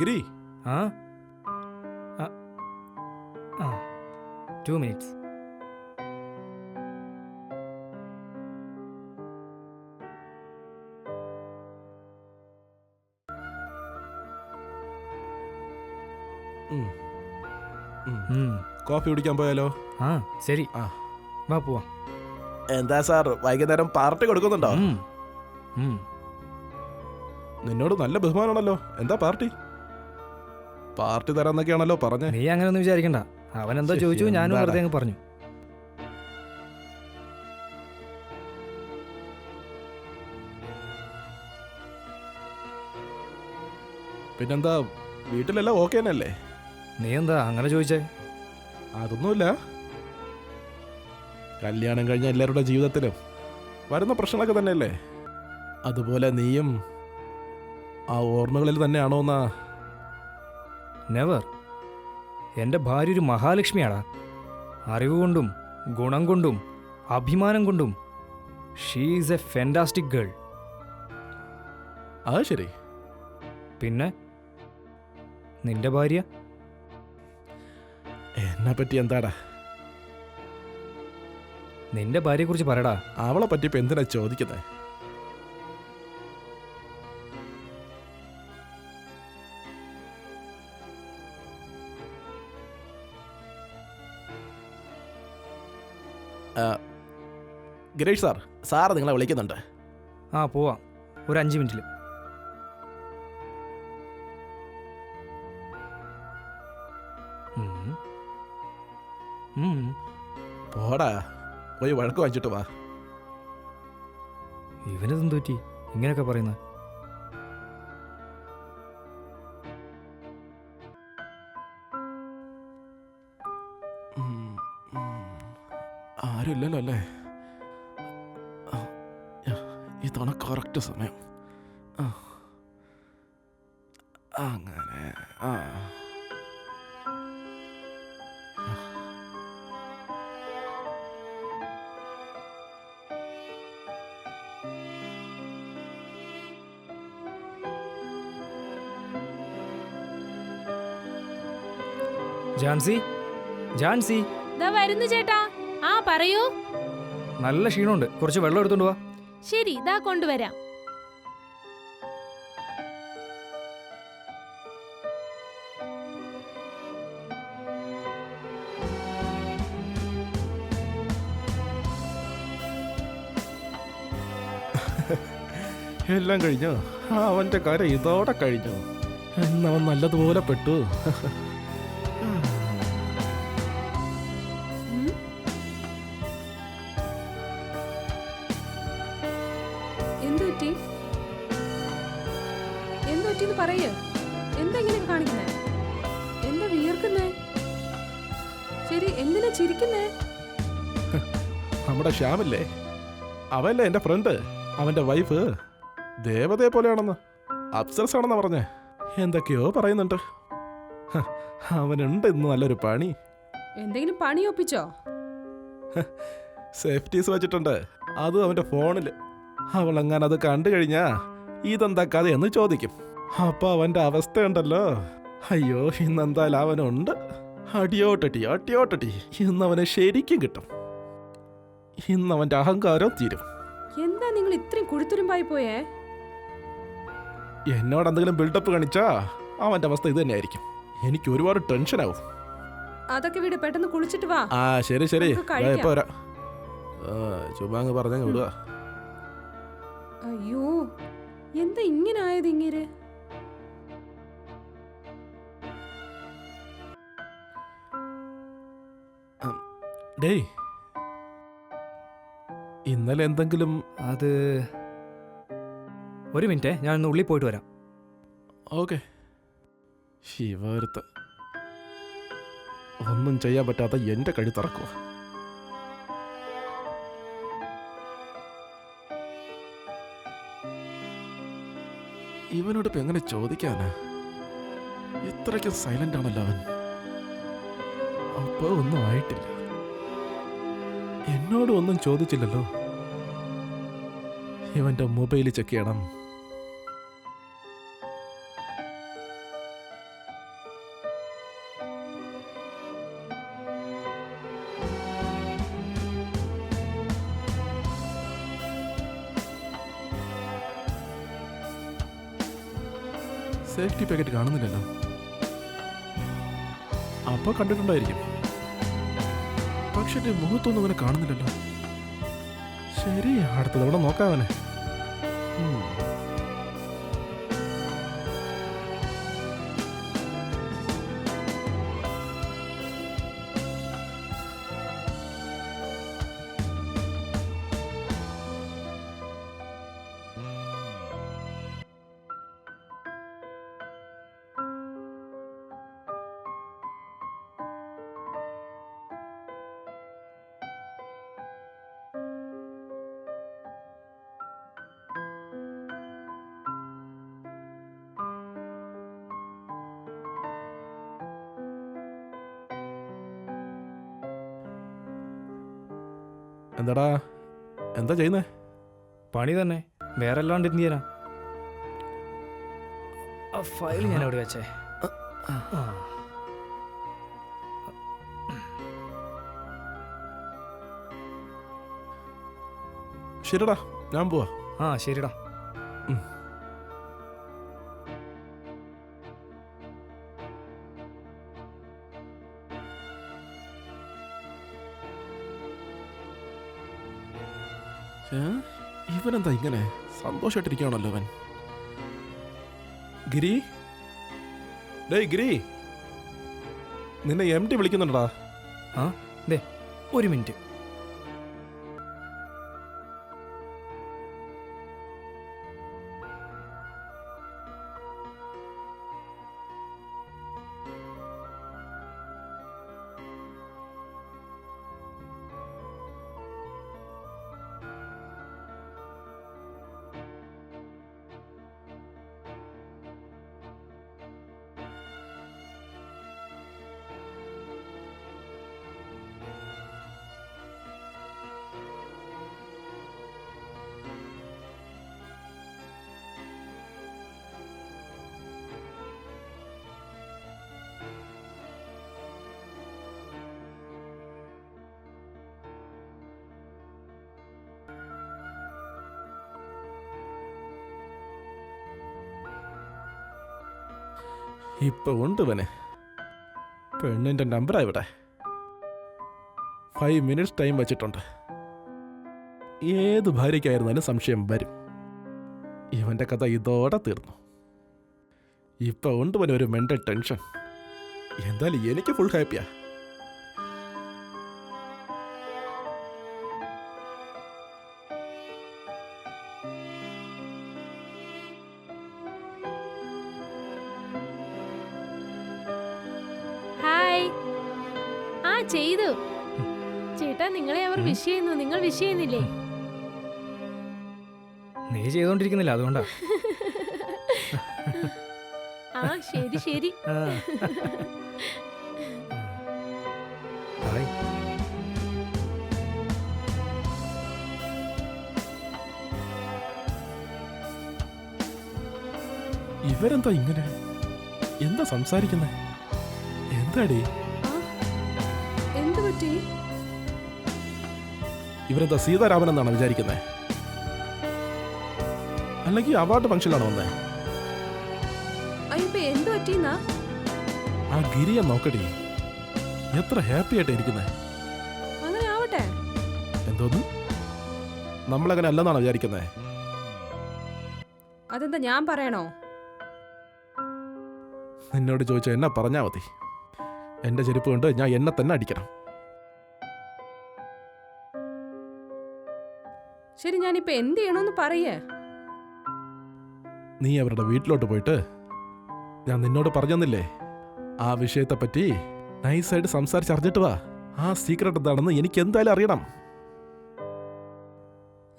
ഗിരി ആ? Two minutes ഉം. ഉം. കോഫി കുടിക്കാൻ പോയാലോ? ആ ശരി. ആ. വാ പോവാം. എന്താ സാർ വൈകുന്നേരം പാർട്ടി കൊടുക്കുന്നുണ്ടോ. നിന്നോട് നല്ല ബഹുമാനമാണല്ലോ. എന്താ പാർട്ടി? പാർട്ടി തരാന്നൊക്കെയാണല്ലോ പറഞ്ഞു. നീ അങ്ങനെ ഒന്നും വിചാരിക്കണ്ട. അവൻ എന്തോ ശ്ശെ, ചോദിച്ചു ഞാനും എന്താടാ. വെറുതെ അങ്ങ് പറഞ്ഞു. പിന്നെന്താ വീട്ടിലെല്ലാം ഓക്കെ തന്നെയല്ലേ? നീ എന്താ അങ്ങനെ ചോദിച്ചേ? അതൊന്നുമില്ല. കല്യാണം കഴിഞ്ഞ എല്ലാവരുടെ ജീവിതത്തിലും വരുന്ന പ്രശ്നങ്ങളൊക്കെ തന്നെയല്ലേ? അതുപോലെ നീയും ആ ഓർമ്മകളിൽ തന്നെയാണോ എന്നാ നെവർ എന്റെ ഭാര്യ ഒരു മഹാലക്ഷ്മിയാടാ. അറിവ് കൊണ്ടും ഗുണം കൊണ്ടും അഭിമാനം കൊണ്ടും she is a fantastic girl അത് ശരി. പിന്നെ? നിന്റെ ഭാര്യ? എന്നെ പറ്റി എന്താടാ? നിന്റെ ഭാര്യയെക്കുറിച്ച് പറയടാ. അവളെ പറ്റി ഇപ്പൊ എന്തിനാ ചോദിക്കുന്നത് ഗിരീഷ് സാർ സാർ നിങ്ങളെ വിളിക്കുന്നുണ്ട്. ആ പോവാം. ഒരു അഞ്ച് മിനിറ്റിൽ. പോടാ പോയി വഴക്ക് വാങ്ങിച്ചിട്ട് വാ. ഇവനെന്ത് പറ്റി? ഇങ്ങനെയൊക്കെ പറയുന്നത് ആരുമില്ലല്ലോ അല്ലേ? ആ, യ- ഇതാണ് കറക്റ്റ് സമയം. ആ. അങ്ങനെ ആ. ജാൻസി? ജാൻസി? ദാ വരുന്നു ചേട്ടാ. പറയൂ. നല്ല ക്ഷീണമുണ്ട്. കുറച്ച് വെള്ളം എടുത്തോണ്ട് വാ. ശരി ഇതാ കൊണ്ടുവരാം. എല്ലാം കഴിഞ്ഞോ? ആ, അവന്റെ കാര്യം ഇതോടെ കഴിഞ്ഞോ? എന്നവൻ നല്ലതുപോലെ പെട്ടു. ശരി എന്തിനാ ചിരിക്കുന്നേ? നമ്മുടെ ശ്യാമില്ലേ? അവല്ലേ എന്റെ ഫ്രണ്ട് അവന്റെ വൈഫ് ദേവതയെ പോലെയാണെന്ന്. അപ്സർസ് ആണെന്ന് പറഞ്ഞേ. എന്തൊക്കെയോ പറയുന്നുണ്ട്. ഹ, അവനുണ്ട് ഇന്ന് നല്ലൊരു പണി. എന്തെങ്കിലും പണി ഒപ്പിച്ചോ? സേഫ്റ്റീസ് വെച്ചിട്ടുണ്ട്. അത് അവന്റെ ഫോണിൽ അവൾ അങ്ങനെ അത് കണ്ടു കഴിഞ്ഞാ ഇതെന്താ എന്ന് ചോദിക്കും. അപ്പൊ അവന്റെ അവസ്ഥയുണ്ടല്ലോ. അയ്യോ ഇന്നെന്തായാലും അവനുണ്ട്. അടിയോട്ടടി അടിയോട്ടടി. ഇന്നവനെ ശരിക്കും കിട്ടും. ഇന്നവന്റെ അഹങ്കാരം തീരും. എന്താ നിങ്ങൾ ഇത്രയും കുഴുത്തുരുമ്പായി പോയേ? എന്നോട് എന്തെങ്കിലും ബിൽഡപ്പ് കാണിച്ചാ അവന്റെ അവസ്ഥ ഇത് തന്നെയായിരിക്കും. എനിക്ക് ഒരുപാട് ടെൻഷൻ ആവും. അതൊക്കെ വീട് പെട്ടെന്ന് കുളിച്ചിട്ട് വാ. ആ ശരി ശരി. നമുക്ക് ദാ കഴിക്കാം. ഇപ്പൊ വരാം. ആ, ചുമ്മാ അങ്ങ് പറഞ്ഞങ്ങ് വിടുക അയ്യോ എന്താ ഇങ്ങനെ ആയത് ഇങ്ങനെ? ഡേയ്. ഇന്നലെ എന്തെങ്കിലും അത് ഒരു മിനിറ്റ് ഞാൻ ഒന്ന് ഉള്ളിൽ പോയിട്ട് വരാം. ഓക്കെ. ശിവരുത്ത് ഒന്നും ചെയ്യാൻ പറ്റാത്ത എന്റെ കഴി തറക്കുക ഇവനോട് ഇപ്പൊ എങ്ങനെ ചോദിക്കാനാ? ഇത്രയ്ക്ക് സൈലന്റ് ആണല്ലോ അവൻ. അപ്പൊ ഒന്നും ആയിട്ടില്ല. എന്നോട് ഒന്നും ചോദിച്ചില്ലല്ലോ. ഇവന്റെ മൊബൈൽ ചെക്ക് ചെയ്യണം. സേഫ്റ്റി പാക്കറ്റ് കാണുന്നില്ലല്ലോ. അപ്പോൾ കണ്ടിട്ടുണ്ടായിരിക്കും. പക്ഷെ മുഖത്തൊന്നും അങ്ങനെ കാണുന്നില്ലല്ലോ. ശരി അടുത്ത തവണ നോക്കാവനെ എന്താടാ? എന്താ ചെയ്യുന്നേ? പണി തന്നെ. വേറെ അല്ലാണ്ട് എന്ത് ചെയ്യാനാ ഫയൽ ഞാൻ അവിടെ വെച്ചേ? ശരിടാ ഞാൻ പോവാ. ആ ശരിടാ. ഇവനെന്താ ഇങ്ങനെ? സന്തോഷമായിട്ടിരിക്കുകയാണല്ലോ അവൻ. ഗിരി? ഡേയ് ഗിരി! നിന്നെ എം ടി വിളിക്കുന്നുണ്ടടാ. ഒരു മിനിറ്റ്. ഇപ്പൊ ഉണ്ട് ഇവന്. പെണ്ണിന്റെ നമ്പറാ ഇവിടെ. ഫൈവ് മിനിറ്റ്സ് ടൈം വെച്ചിട്ടുണ്ട്. ഏത് ഭാര്യയ്ക്കായിരുന്നാലും സംശയം വരും. ഇവന്റെ കഥ ഇതോടെ തീർന്നു. ഇപ്പൊ ഉണ്ട് ഇവന് ഒരു മെന്റൽ ടെൻഷൻ എന്തായാലും എനിക്ക് ഫുൾ ഹാപ്പിയാ ചെയ്തു. ചേട്ടാ നിങ്ങളെ അവർ വിഷ് ചെയ്യുന്നു. നിങ്ങൾ വിഷ് ചെയ്യുന്നില്ലേ? നീ ചെയ്തോണ്ടിരിക്കുന്നില്ല അതുകൊണ്ടാ. ആ ശരി ശരി. ഇവരെന്താ ഇങ്ങനെ? എന്താ സംസാരിക്കുന്നേ? എന്താടി? പറ്റി ഇവരെന്താ സീതാരാമൻ എന്നാണ് വിചാരിക്കുന്നത് അല്ലെങ്കിൽ അവാർഡ് ഫംഗ്ഷനിലാണ് വന്നത് എന്ത് പറ്റിന്നാ ആ ഗിരിയെ നോക്കടി. എത്ര ഹാപ്പി ആയിട്ട് ഇരിക്കുന്നേ. അങ്ങനെ ആവട്ടെ എന്തോന്ന്? നമ്മളങ്ങനെ അല്ലെന്നാണ് വിചാരിക്കുന്നേ? അതെന്താ ഞാൻ പറയണോ? നിന്നോട് ചോദിച്ചാൽ എന്നെ പറഞ്ഞാൽ മതി. എന്റെ ചെരുപ്പ് കൊണ്ട് ഞാൻ എന്നെ തന്നെ അടിക്കണം. ശരി ഞാനിപ്പോ എന്ത് ചെയ്യണമെന്ന് പറയേ. നീ അവരുടെ വീട്ടിലോട്ട് പോയിട്ട് ഞാൻ നിന്നോട് പറഞ്ഞെന്നില്ലേ? ആ വിഷയത്തെ വിഷയത്തെപ്പറ്റി നൈസായിട്ട് സംസാരിച്ചറിഞ്ഞിട്ട് വാ. ആ സീക്രട്ട് എന്താണെന്ന് എനിക്ക് എന്തായാലും അറിയണം.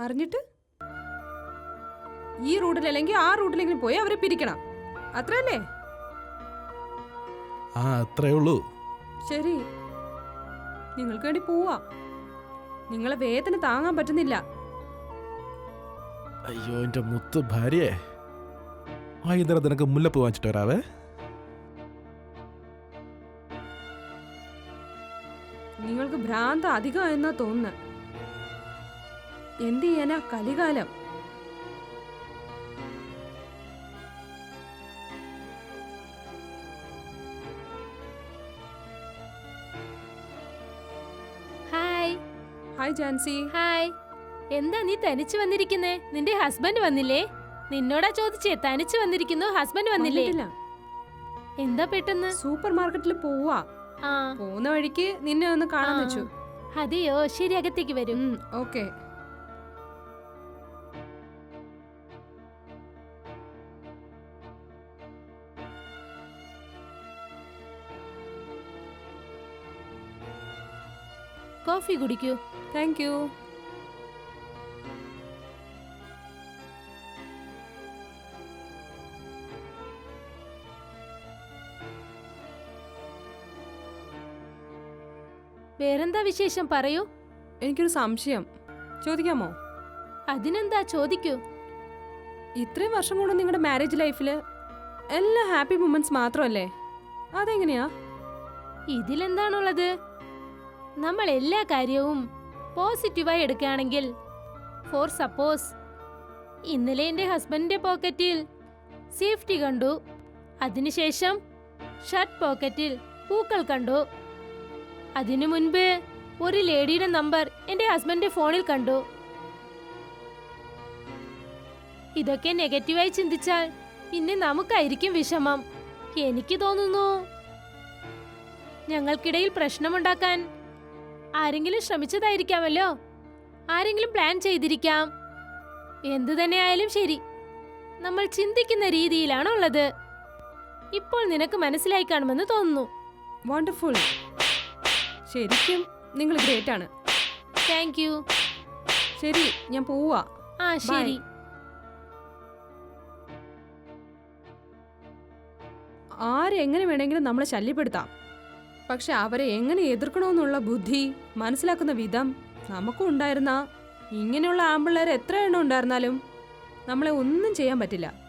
അറിഞ്ഞിട്ട്? ഈ റൂട്ടിലല്ലെങ്കിൽ ആ റൂട്ടിലെങ്കിലും പോയി അവരെ പിരിക്കണം. അത്രയല്ലേ? ആ അത്രേ ഉള്ളൂ. ശരി. നിങ്ങൾക്ക് വേണ്ടി പോവാ. നിങ്ങളെ വേദന താങ്ങാൻ പറ്റുന്നില്ല. അയ്യോ എന്റെ മുത്ത് ഭാര്യയെ ആ നിനക്ക് മുല്ലപ്പ് വാങ്ങിച്ചിട്ട് വരാവേ. നിങ്ങൾക്ക് ഭ്രാന്ത അധികം എന്നാ തോന്നുന്നത് എന്ത് ചെയ്യാനാ കലികാലം? ഹായ് ഹായ് ജാൻസി ഹായ് എന്താ നീ തനിച്ച് വന്നിരിക്കുന്നേ? നിന്റെ ഹസ്ബൻഡ് വന്നില്ലേ? നിന്നോടാ ചോദിച്ചേ തനിച്ച് വന്നിരിക്കുന്നു ഹസ്ബൻഡ് വന്നില്ലേ? വന്നിട്ടില്ല. എന്താ പെട്ടെന്ന്? സൂപ്പർ മാർക്കറ്റിൽ പോവാ. ആ. പോകുന്ന വഴിക്ക് നിന്നെ ഒന്ന് കാണാൻ ആ. വെച്ചു. അതെയോ? ശരി അകത്തേക്ക് വരും. ഓക്കെ. കോഫി കുടിക്കൂ. താങ്ക് യു വേറെന്താ വിശേഷം പറയൂ. എനിക്കൊരു സംശയം. ചോദിക്കാമോ? അതിനെന്താ? ചോദിക്കൂ. ഇത്രയും വർഷം കൊണ്ട് നിങ്ങളുടെ മാരേജ് ലൈഫിൽ എല്ലാ ഹാപ്പി മൊമെന്റ്സ് മാത്രമല്ലേ? അതെങ്ങനെയാ? ഇതിലെന്താണുള്ളത്? നമ്മൾ എല്ലാ കാര്യവും പോസിറ്റീവായി എടുക്കുകയാണെങ്കിൽ ഫോർ സപ്പോസ് ഇന്നലെ എന്റെ ഹസ്ബൻഡിന്റെ പോക്കറ്റിൽ സേഫ്റ്റി കണ്ടു. അതിനുശേഷം ഷർട്ട് പോക്കറ്റിൽ പൂക്കൾ കണ്ടു. അതിനു മുൻപ് ഒരു ലേഡിയുടെ നമ്പർ എന്റെ ഹസ്ബൻഡിന്റെ ഫോണിൽ കണ്ടു. ഇതൊക്കെ നെഗറ്റീവായി ചിന്തിച്ചാൽ പിന്നെ നമുക്കായിരിക്കും വിഷമം. എനിക്ക് തോന്നുന്നു ഞങ്ങൾക്കിടയിൽ പ്രശ്നമുണ്ടാക്കാൻ ആരെങ്കിലും ശ്രമിച്ചതായിരിക്കാമല്ലോ. ആരെങ്കിലും പ്ലാൻ ചെയ്തിരിക്കാം. എന്തു തന്നെയായാലും ശരി. നമ്മൾ ചിന്തിക്കുന്ന രീതിയിലാണ് ഉള്ളത് ഇപ്പോൾ നിനക്ക് മനസ്സിലായി കാണുമെന്ന് തോന്നുന്നു. വണ്ടർഫുൾ ശരിക്കും നിങ്ങൾ ഗ്രേറ്റ് ആണ്. താങ്ക് യു ശരി ഞാൻ പോവാ. ആ ശരി. ആരെങ്ങനെ വേണമെങ്കിലും നമ്മളെ ശല്യപ്പെടുത്താം. പക്ഷെ അവരെ എങ്ങനെ എതിർക്കണമെന്നുള്ള ബുദ്ധി മനസ്സിലാക്കുന്ന വിധം നമുക്കും ഉണ്ടായിരുന്ന. ഇങ്ങനെയുള്ള ആമ്പിള്ളേർ എത്ര എണ്ണം ഉണ്ടായിരുന്നാലും നമ്മളെ ഒന്നും ചെയ്യാൻ പറ്റില്ല.